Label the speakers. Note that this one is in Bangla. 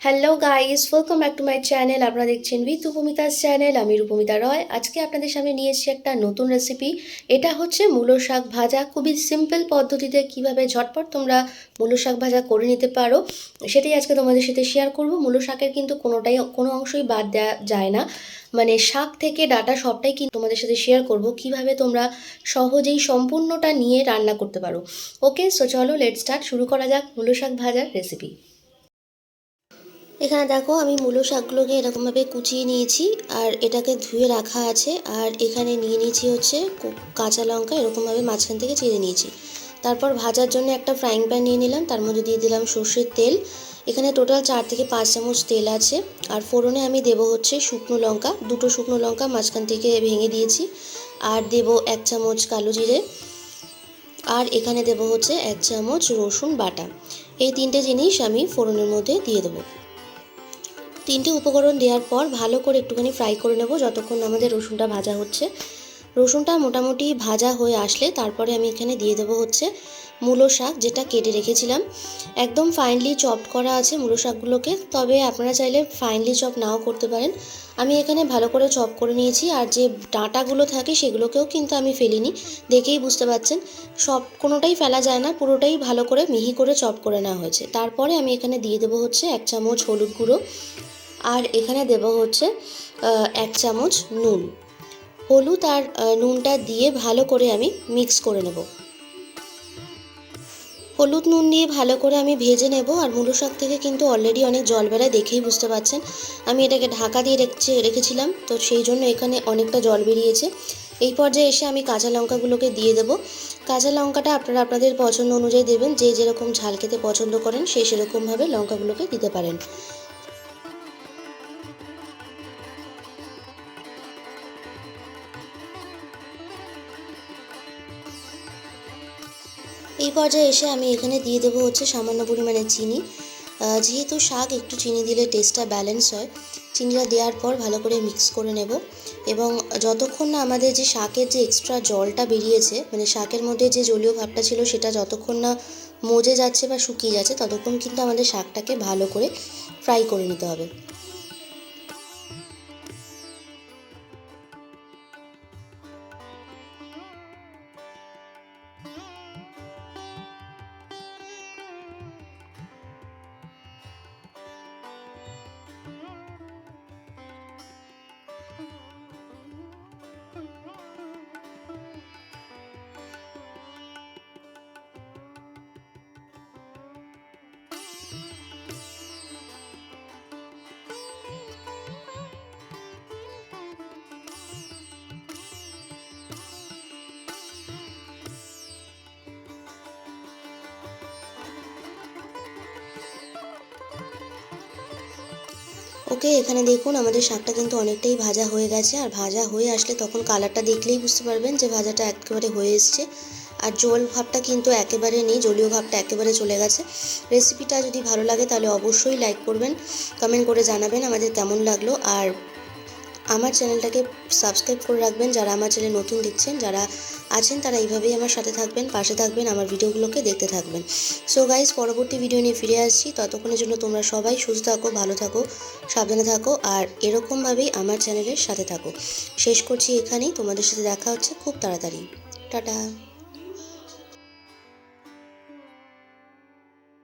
Speaker 1: Hello guys welcome back to my channel আপনারা দেখছেন উইথ রূপমিতার চ্যানেল আমি রূপমিতা রয়। আজকে আপনাদের সামনে নিয়ে এসেছি একটা নতুন রেসিপি এটা হচ্ছে মূলো শাক ভাজা। খুবই সিম্পল পদ্ধতিতে কীভাবে ঝটপট তোমরা মূলো শাক ভাজা করে নিতে পারো, সেটাই আজকে তোমাদের সাথে শেয়ার করব। মূলো শাকের কিন্তু কোনোটাই, কোনো অংশই বাদ দেওয়া যায় না। মানে শাক থেকে ডাটা সবটাই কিন্তু তোমাদের সাথে শেয়ার করব। কীভাবে তোমরা সহজেই সম্পূর্ণটা নিয়ে রান্না করতে পারো। ওকে সো চলো লেট স্টার্ট শুরু করা যাক মূলো শাক ভাজার রেসিপি এখানে দেখো আমি মূলো শাকগুলোকে এরকমভাবে কুচিয়ে নিয়েছি, আর এটাকে ধুয়ে রাখা আছে, আর এখানে নিয়ে নিয়েছি হচ্ছে কাঁচা লঙ্কা, এরকমভাবে মাঝখান থেকে চিড়ে নিয়েছি। তারপর ভাজার জন্য একটা ফ্রাইং প্যান নিয়ে নিলাম, তার মধ্যে দিয়ে দিলাম সর্ষের তেল। এখানে টোটাল চার থেকে পাঁচ চামচ তেল আছে, আর ফোড়নে আমি দেবো হচ্ছে শুকনো লঙ্কা, দুটো শুকনো লঙ্কা মাঝখান থেকে ভেঙে দিয়েছি, আর দেবো এক চামচ কালো জিরে, আর এখানে দেবো হচ্ছে এক চামচ রসুন বাটা। এই তিনটে জিনিস আমি ফোড়নের মধ্যে দিয়ে দেবো। তিনটে উপকরণ দেওয়ার পর ভালো করে একটুখানি ফ্রাই করে নেব যতক্ষণ আমাদের রসুনটা ভাজা হচ্ছে। রসুনটা মোটামুটি ভাজা হয়ে আসলে তারপরে আমি এখানে দিয়ে দেবো হচ্ছে মূলো শাক, যেটা কেটে রেখেছিলাম। একদম ফাইনলি চপড করা আছে মূলো শাকগুলোকে, তবে আপনারা চাইলে ফাইনলি চপ নাও করতে পারেন। আমি এখানে ভালো করে চপ করে নিয়েছি, আর যে ডাঁটাগুলো থাকে সেগুলোকেও কিন্তু আমি ফেলিনি, দেখেই বুঝতে পারছেন সব কোনোটাই ফেলা যায় না, পুরোটাই ভালো করে মিহি করে চপ করে নেওয়া হয়েছে। তারপরে আমি এখানে দিয়ে দেবো হচ্ছে এক চামচ হলুদ গুঁড়ো আর এখানে দেব হচ্ছে এক চামচ নুন। হলুদ আর নুনটা দিয়ে ভালো করে আমি মিক্স করে নেব। হলুদ নুন দিয়ে ভালো করে আমি ভেজে নেব, আর মূলো শাক থেকে কিন্তু অলরেডি অনেক জল বেড়ায় দেখেই বুঝতে পারছেন। আমি এটাকে ঢাকা দিয়ে রেখেছি, রেখেছিলাম, তো সেই জন্য এখানে অনেকটা জল বেরিয়েছে। এই পর্যায়ে এসে আমি কাঁচা লঙ্কাগুলোকে দিয়ে দেবো। কাঁচা লঙ্কাটা আপনারা আপনাদের পছন্দ অনুযায়ী দেবেন, যে যেরকম ঝাল খেতে পছন্দ করেন সেই সেরকমভাবে লঙ্কাগুলোকে দিতে পারেন। এই পর্যায়ে এসে আমি এখানে দিয়ে দেবো হচ্ছে সামান্য পরিমাণে চিনি। যেহেতু শাক একটু চিনি দিলে টেস্টটা ব্যালেন্স হয়, চিনিটা দেওয়ার পর ভালো করে মিক্স করে নেব। এবং যতক্ষণ না আমাদের যে শাকের যে এক্সট্রা জলটা বেরিয়েছে মানে শাকের মধ্যে যে জলীয় ভাবটা ছিল সেটা যতক্ষণ না মজে যাচ্ছে বা শুকিয়ে যাচ্ছে, ততক্ষণ কিন্তু আমাদের শাকটাকে ভালো করে ফ্রাই করে নিতে হবে। ওকে এখানে দেখুন, আমাদের শাকটা কিন্তু অনেকটাই ভাজা হয়ে গেছে। আর ভাজা হয়ে আসলে তখন কালারটা দেখলেই বুঝতে পারবেন যে ভাজাটা একেবারে হয়ে এসছে। আর জল ভাবটা কিন্তু একেবারে নেই, জলীয় ভাবটা একেবারে চলে গেছে। রেসিপিটা যদি ভালো লাগে তাহলে অবশ্যই লাইক করবেন কমেন্ট করে জানাবেন আমাদের কেমন লাগল। আর আমার চ্যানেলটাকে সাবস্ক্রাইব করে রাখবেন, যারা আমার চ্যানেল নতুন দিচ্ছেন যারা আছেন, তারা এইভাবেই আমার সাথে থাকবেন, পাশে থাকবেন, আমার ভিডিওগুলোকে দেখতে থাকবেন। সো গাইজ পরবর্তী ভিডিও নিয়ে ফিরে আসছি। ততক্ষণের জন্য তোমরা সবাই সুস্থ থাকো, ভালো থাকো, সাবধানে থাকো, আর এরকমভাবেই আমার চ্যানেলের সাথে থাকো। শেষ করছি এখানেই, তোমাদের সাথে দেখা হচ্ছে খুব তাড়াতাড়ি। টাটা।